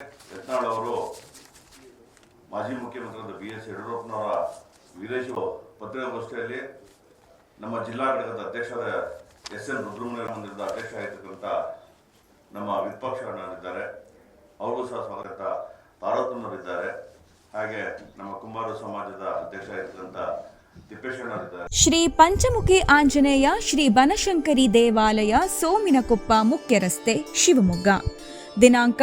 ಯತ್ನಾಳ್ ಅವರು ಮಾಜಿ ಮುಖ್ಯಮಂತ್ರಿಯಾದ B S ಯಡಿಯೂರಪ್ಪನವರ ವಿದೇಶಿ ಪತ್ರಿಕಾಗೋಷ್ಠಿಯಲ್ಲಿ ನಮ್ಮ ಜಿಲ್ಲಾ ಘಟಕದ ಅಧ್ಯಕ್ಷರ ಎಸ್ ಎನ್ ರುದ್ರಮುನಿ ಮಂದಿರದ ಅಧ್ಯಕ್ಷ ಆಗಿರ್ತಕ್ಕಂಥ ನಮ್ಮ ವಿಪಕ್ಷಗಳಿದ್ದಾರೆ ಅವರು ಸಹ ಸ್ವಾಗತ. ಪಾರ್ವತನವರಿದ್ದಾರೆ ಹಾಗೆ ನಮ್ಮ ಕುಂಬಾರ ಸಮಾಜದ ಅಧ್ಯಕ್ಷ ಆಗಿರ್ತಕ್ಕಂಥ ಶ್ರೀ ಪಂಚಮುಖಿ ಆಂಜನೇಯ, ಶ್ರೀ ಬನಶಂಕರಿ ದೇವಾಲಯ, ಸೋಮಿನಕೊಪ್ಪ ಮುಖ್ಯ ರಸ್ತೆ ಶಿವಮೊಗ್ಗ. ದಿನಾಂಕ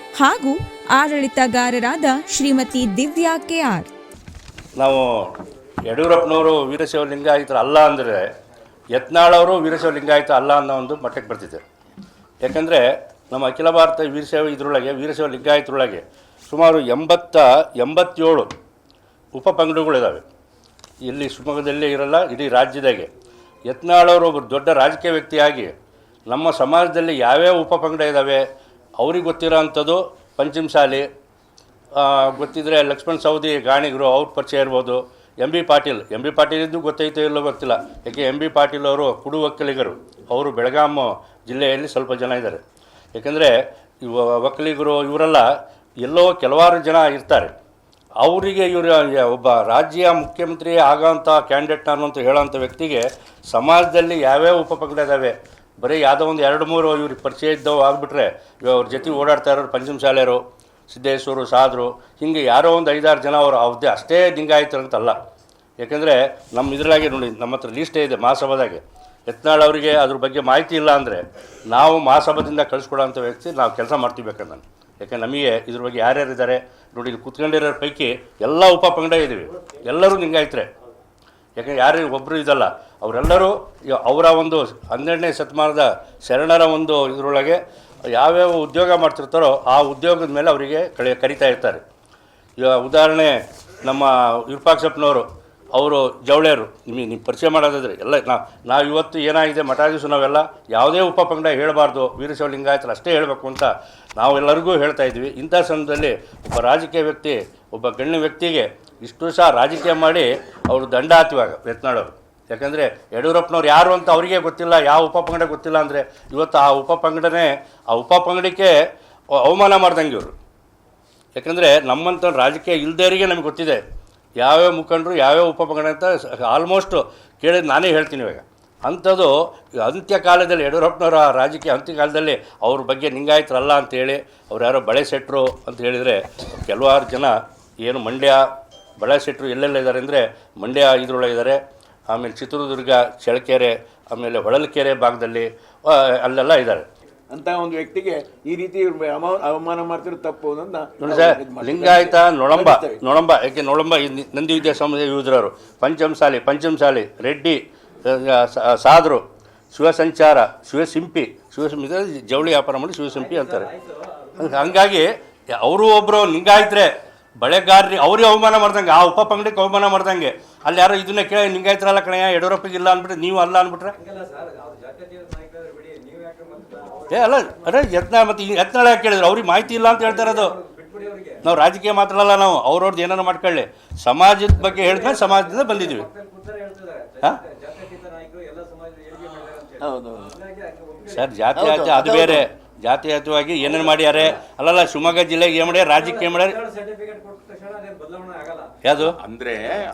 ಹಾಗೂ ಆಡಳಿತಗಾರರಾದ ಶ್ರೀಮತಿ ದಿವ್ಯಾ ಕೆಆರ್ ನಾವು ಯಡಿಯೂರಪ್ಪನವರು ವೀರಶೈವ ಲಿಂಗಾಯತರು ಅಲ್ಲ ಅಂದರೆ ಯತ್ನಾಳವರು ವೀರಶೈವ ಲಿಂಗಾಯಿತ ಅಲ್ಲ ಅನ್ನೋ ಒಂದು ಮಟ್ಟಕ್ಕೆ ಬರ್ತಿದೆ ಯಾಕಂದರೆ ನಮ್ಮ ಅಖಿಲ ಭಾರತ ವೀರಶೈವ ಇದರೊಳಗೆ ವೀರಶೈವ ಲಿಂಗಾಯತರೊಳಗೆ ಸುಮಾರು ಎಂಬತ್ತ ಎಂಬತ್ತೇಳು ಉಪ ಪಂಗಡಗಳಿದ್ದಾವೆ ಇಲ್ಲಿ ಶಿವಮೊಗ್ಗದಲ್ಲೇ ಇರಲ್ಲ, ಇಡೀ ರಾಜ್ಯದಾಗೆ. ಯತ್ನಾಳವರು ಒಬ್ಬರು ದೊಡ್ಡ ರಾಜಕೀಯ ವ್ಯಕ್ತಿಯಾಗಿ ನಮ್ಮ ಸಮಾಜದಲ್ಲಿ ಯಾವ್ಯಾವ ಉಪ ಪಂಗಡ ಇದ್ದಾವೆ ಅವ್ರಿಗೆ ಗೊತ್ತಿರೋ ಅಂಥದ್ದು ಪಂಚಮಸಾಲಿ ಆ, ಗೊತ್ತಿದ್ರೆ ಲಕ್ಷ್ಮಣ್ ಸೌದಿ ಗಾಣಿಗರು ಅವ್ರ ಪರಿಚಯ ಇರ್ಬೋದು. M B Patil M B Patil ಇದ್ದು ಗೊತ್ತೈತೋ ಇಲ್ಲೋ ಗೊತ್ತಿಲ್ಲ. ಯಾಕೆ ಎಂ ಬಿ ಪಾಟೀಲ್ ಅವರು ಕುಡು ಒಕ್ಕಲಿಗರು. ಅವರು ಬೆಳಗಾಂ ಜಿಲ್ಲೆಯಲ್ಲಿ ಸ್ವಲ್ಪ ಜನ ಇದ್ದಾರೆ. ಯಾಕೆಂದರೆ ಇವ ಒಕ್ಕಲಿಗರು ಇವರೆಲ್ಲ ಎಲ್ಲೋ ಕೆಲವಾರು ಜನ ಇರ್ತಾರೆ. ಅವರಿಗೆ ಇವರು ಒಬ್ಬ ರಾಜ್ಯ ಮುಖ್ಯಮಂತ್ರಿ ಆಗೋಂಥ ಕ್ಯಾಂಡಿಡೇಟ್ ನಾನು ಅಂತ ಹೇಳೋಂಥ ವ್ಯಕ್ತಿಗೆ ಸಮಾಜದಲ್ಲಿ ಯಾವ್ಯಾವ ಉಪಪಂಗಡ ಇದ್ದಾವೆ ಬರೀ ಯಾವುದೋ ಒಂದು ಎರಡು ಮೂರು ಇವ್ರಿಗೆ ಪರಿಚಯ ಇದ್ದವು ಆಗಿಬಿಟ್ರೆ ಅವ್ರ ಜೊತೆ ಓಡಾಡ್ತಾ ಇರೋರು ಪಂಚಮಶಾಲೆಯರು ಸಿದ್ದೇಶ್ವರು, ಸಾದರು, ಹೀಗೆ ಯಾರೋ ಒಂದು ಐದಾರು ಜನ ಅವರು ಅವ್ರದ್ದೇ ಅಷ್ಟೇ ಲಿಂಗಾಯತರು ಅಂತಲ್ಲ ಯಾಕೆಂದರೆ ನಮ್ಮ ಇದರಾಗೆ ನೋಡಿ, ನಮ್ಮ ಹತ್ರ ಲೀಸ್ಟೇ ಇದೆ ಮಹಾಸಭಾದಾಗೆ. ಯತ್ನಾಳ್ ಅವರಿಗೆ ಅದ್ರ ಬಗ್ಗೆ ಮಾಹಿತಿ ಇಲ್ಲ ಅಂದರೆ ನಾವು ಮಹಾಸಭಾದಿಂದ ಕಳಿಸ್ಕೊಡೋಂಥ ವ್ಯಕ್ತಿ ನಾವು ಕೆಲಸ ಮಾಡ್ತೀವಿ ನಾನು. ಯಾಕೆ ನಮಗೆ ಇದ್ರ ಬಗ್ಗೆ ಯಾರ್ಯಾರು ಇದ್ದಾರೆ, ನೋಡಿ ಇಲ್ಲಿ ಪೈಕಿ ಎಲ್ಲ ಉಪ ಪಂಗಡ ಇದ್ದೀವಿ. ಎಲ್ಲರೂ ನಿಂಗಾಯ್ತರೆ ಯಾಕಂದ್ರೆ ಯಾರು ಒಬ್ಬರು ಇದಲ್ಲ. ಅವರೆಲ್ಲರೂ ಅವರ ಒಂದು ಹನ್ನೆರಡನೇ ಶತಮಾನದ ಶರಣರ ಒಂದು ಇದರೊಳಗೆ ಯಾವ್ಯಾವ ಉದ್ಯೋಗ ಮಾಡ್ತಿರ್ತಾರೋ ಆ ಉದ್ಯೋಗದ ಮೇಲೆ ಅವರಿಗೆ ಕಳೆ, ಕರಿತಾ ಇರ್ತಾರೆ. ಈಗ ಉದಾಹರಣೆ ನಮ್ಮ ವಿರೂಪಾಕ್ಷಪ್ಪನವರು, ಅವರು ಜವಳಿಯರು. ನಿಮಗೆ ನೀವು ಪರಿಚಯ ಮಾಡೋದಾದರೆ ಎಲ್ಲ ನಾ, ನಾವು ಇವತ್ತು ಏನಾಗಿದೆ ಮಠಾಧೀಶು ನಾವೆಲ್ಲ ಯಾವುದೇ ಉಪ ಪಂಗಡ ಹೇಳಬಾರ್ದು ವೀರಶೈವ ಲಿಂಗಾಯತರು ಅಷ್ಟೇ ಹೇಳಬೇಕು ಅಂತ ನಾವೆಲ್ಲರಿಗೂ ಹೇಳ್ತಾ ಇದ್ವಿ. ಇಂಥ ಸಂದರ್ಭದಲ್ಲಿ ಒಬ್ಬ ರಾಜಕೀಯ ವ್ಯಕ್ತಿ, ಒಬ್ಬ ಗಣ್ಯ ವ್ಯಕ್ತಿಗೆ ಇಷ್ಟು ಸಹ ರಾಜಕೀಯ ಮಾಡಿ ಅವರು ದಂಡ ಹಾಕಿವಾಗ ಯತ್ನಾಳವರು. ಯಾಕಂದರೆ ಯಡಿಯೂರಪ್ಪನವ್ರು ಯಾರು ಅಂತ ಅವರಿಗೆ ಗೊತ್ತಿಲ್ಲ, ಯಾವ ಉಪ ಪಂಗಡ ಗೊತ್ತಿಲ್ಲ ಅಂದರೆ ಇವತ್ತು ಆ ಉಪ ಪಂಗಡನೇ, ಆ ಉಪ ಪಂಗಡಕ್ಕೆ ಅವಮಾನ ಮಾಡ್ದಂಗೆ ಇವರು. ಯಾಕಂದರೆ ನಮ್ಮಂಥ ರಾಜಕೀಯ ಇಲ್ದೇರಿಗೆ ನಮಗೆ ಗೊತ್ತಿದೆ. ಯಾವ್ಯಾವ ಮುಖಂಡರು, ಯಾವ್ಯಾವ ಉಪಪಂಗಡ ಅಂತ ಆಲ್ಮೋಸ್ಟ್ ಕೇಳಿದ ನಾನೇ ಹೇಳ್ತೀನಿ ಇವಾಗ. ಅಂಥದ್ದು ಅಂತ್ಯಕಾಲದಲ್ಲಿ ಅಂತ್ಯ ಕಾಲದಲ್ಲಿ ಯಡಿಯೂರಪ್ಪನವರ ರಾಜಕೀಯ ಅಂತ್ಯ ಕಾಲದಲ್ಲಿ ಅವ್ರ ಬಗ್ಗೆ ನಿಂಗಾಯ್ತರಲ್ಲ ಅಂತೇಳಿ ಅವ್ರು ಯಾರೋ ಬಳೆ ಸೆಟ್ರು ಅಂತ ಹೇಳಿದರೆ ಕೆಲವಾರು ಜನ ಏನು ಮಂಡ್ಯ ಬಳೆ ಸೆಟ್ರು ಎಲ್ಲೆಲ್ಲ ಇದ್ದಾರೆ ಅಂದರೆ ಮಂಡ್ಯ ಇದರೊಳಗೆ ಇದ್ದಾರೆ. ಆಮೇಲೆ ಚಿತ್ರದುರ್ಗ ಚಳಕೆರೆ ಆಮೇಲೆ ಹೊಳಲ್ಕೆರೆ ಭಾಗದಲ್ಲಿ ಅಲ್ಲೆಲ್ಲ ಇದ್ದಾರೆ ಅಂತ ಒಂದು ವ್ಯಕ್ತಿಗೆ ಈ ರೀತಿ ಅವಮಾನ ಮಾಡ್ತಿರೋ ತಪ್ಪು ಅನ್ನೋದನ್ನ ಸರ್. ಲಿಂಗಾಯತ ನೊಳಂಬ. ನೊಳಂಬ ಯಾಕೆ ನೊಳಂಬ ನಂದಿ ವಿದ್ಯಾ ನಂದಿ ಯೋಧರವರು ಯೂದ್ರವರು ಪಂಚಮಸಾಲಿ ಪಂಚಮಸಾಲಿ ರೆಡ್ಡಿ ಸಾದ್ರು ಶಿವಸಂಚಾರ ಶಿವಸಿಂಪಿ ಶಿವಸಿಂಪಿ ಜವಳಿ ವ್ಯಾಪಾರ ಮಾಡಿ ಶಿವಸಿಂಪಿ ಅಂತಾರೆ ಹಂಗಾಗಿ ಅವರು ಒಬ್ಬರು ಲಿಂಗಾಯತ್ರೆ ಬಳೆಗಾರರಿ ಅವ್ರಿಗೆ ಅವಮಾನ ಮಾಡ್ದಂಗೆ ಆ ಉಪ ಪಂಗಡಿಗೆ ಅವಮಾನ ಮಾಡ್ದಂಗೆ. ಅಲ್ಲಿ ಯಾರೋ ಇದನ್ನ ಕೇಳಿ ನಿಂಗಾಯ್ತಾರಲ್ಲ ಕಣಯ್ಯ ಯಡಿಯೂರಪ್ಪಗೆ ಇಲ್ಲ ಅಂದ್ಬಿಟ್ರೆ ನೀವು ಅಲ್ಲ ಅಂದ್ಬಿಟ್ರೆ. ಏ ಅಲ್ಲ ಅದೇ ಯತ್ನ ಮತ್ತು ಈ ಯತ್ನಾಳ ಯಾಕೆ ಕೇಳಿದ್ರು? ಅವ್ರಿಗೆ ಮಾಹಿತಿ ಇಲ್ಲ ಅಂತ ಹೇಳ್ತಾರೆ ಅದು ನಾವು ರಾಜಕೀಯ ಮಾತಾಡಲ್ಲ ನಾವು ಅವ್ರವ್ರದ್ದು ಏನಾರು ಮಾಡ್ಕೊಳ್ಳಿ. ಸಮಾಜದ ಬಗ್ಗೆ ಹೇಳಿದ್ಮೇಲೆ ಸಮಾಜದಿಂದ ಬಂದಿದ್ದೀವಿ. ಹಾಂ? ಹೌದು ಸರ್ ಜಾತಿ ಅದು ಬೇರೆ. ಜಾತ್ಯಾತವಾಗಿ ಏನೇನು ಮಾಡ್ಯಾರೆ? ಅಲ್ಲಲ್ಲ ಶಿವಮೊಗ್ಗ ಜಿಲ್ಲೆಗೆ ಏನು ಮಾಡ್ಯಾರ? ರಾಜ್ಯಕ್ಕೆ ಏನು ಮಾಡ್ಯಾರ? ಯಾವುದು? ಅಂದ್ರೆ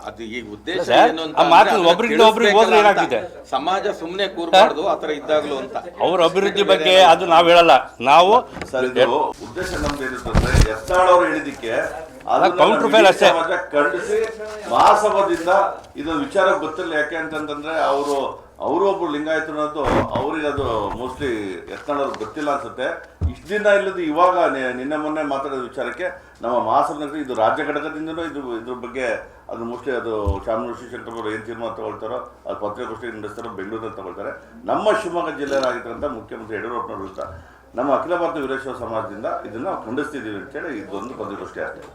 ಅದು ಈ ಉದ್ದೇಶ ಒಬ್ರಿಗೆ ಏನು ಅಂತ ಆ ಮಾತು ಅಂದ್ರೆ ಒಬ್ರಿಂದ ಅದನ್ನ ಒಬ್ರಿಗೆ ಹೋದ್ರೆ ಏನಾಗ್ತಿದೆ? ಸಮಾಜ ಸುಮ್ಮನೆ ಕೂರ್ಬಾರ್ದು ಆತರ ಇದ್ದಾಗ್ಲು ಅಂತ. ಅವ್ರ ಅಭಿವೃದ್ಧಿ ಬಗ್ಗೆ ಅದು ನಾವು ಹೇಳಲ್ಲ. ನಾವು ಸರ್ ಇದು ಉದ್ದೇಶ ನಮ್ದು ಏನಿರ್ತಂದ್ರೆ ಯತ್ನಾಳ್ ಅವರು ಹೇಳಿದಕ್ಕೆ ಅದನ್ನ counter ಅಷ್ಟೇ. ಸಮಾಜ ಖಂಡಿಸಿ ಮಹಾಸಭಾದಿಂದ ಇದು ವಿಚಾರ ಗೊತ್ತಿಲ್ಲ. ಯಾಕೆ ಅಂತಂದ್ರೆ ಅವರು ಅವರು ಒಬ್ರು ಲಿಂಗಾಯತರು ಅನ್ನೋದು ಅವ್ರಿಗೆ ಅದು ಮೋಸ್ಟ್ಲಿ ಯತ್ನಾಳ್ ಗೊತ್ತಿಲ್ಲ ಅನ್ಸುತ್ತೆ. ಇಷ್ಟು ದಿನ ಇಲ್ಲದ ಇವಾಗ ನಿನ್ನೆ ಮೊನ್ನೆ ಮಾತಾಡೋ ವಿಚಾರಕ್ಕೆ ನಮ್ಮ ಮಹಾಸಭಾದಲ್ಲಿ ಇದು ರಾಜ್ಯ ಘಟಕದಿಂದನೂ ಇದು, ಇದ್ರ ಬಗ್ಗೆ ಅದು ಮೋಸ್ಟ್ಲಿ ಅದು ಶಾಮನೂರು ಶಂಕರ್ ಅವರು ಏನು ತೀರ್ಮಾನ ತಗೊಳ್ತಾರೋ, ಅದು ಪತ್ರಿಕಾಗೋಷ್ಠಿ ನಡೆಸ್ತಾರೋ ಬೆಂಗಳೂರಲ್ಲಿ ತಗೊಳ್ತಾರೆ. ನಮ್ಮ ಶಿವಮೊಗ್ಗ ಜಿಲ್ಲೆಯಲ್ಲಾಗಿರ್ತಕ್ಕಂಥ ಮುಖ್ಯಮಂತ್ರಿ ಯಡಿಯೂರಪ್ಪನವ್ರ ವಿರುದ್ಧ ನಮ್ಮ ಅಖಿಲ ಭಾರತ ವೀರೇಶ್ವರ ಸಮಾಜದಿಂದ ಇದನ್ನ ಖಂಡಿಸ್ತಿದ್ದೀವಿ ಅಂತೇಳಿ ಇದೊಂದು ಪತ್ರಿಕೋಷ್ಠಿ ಆಗ್ತದೆ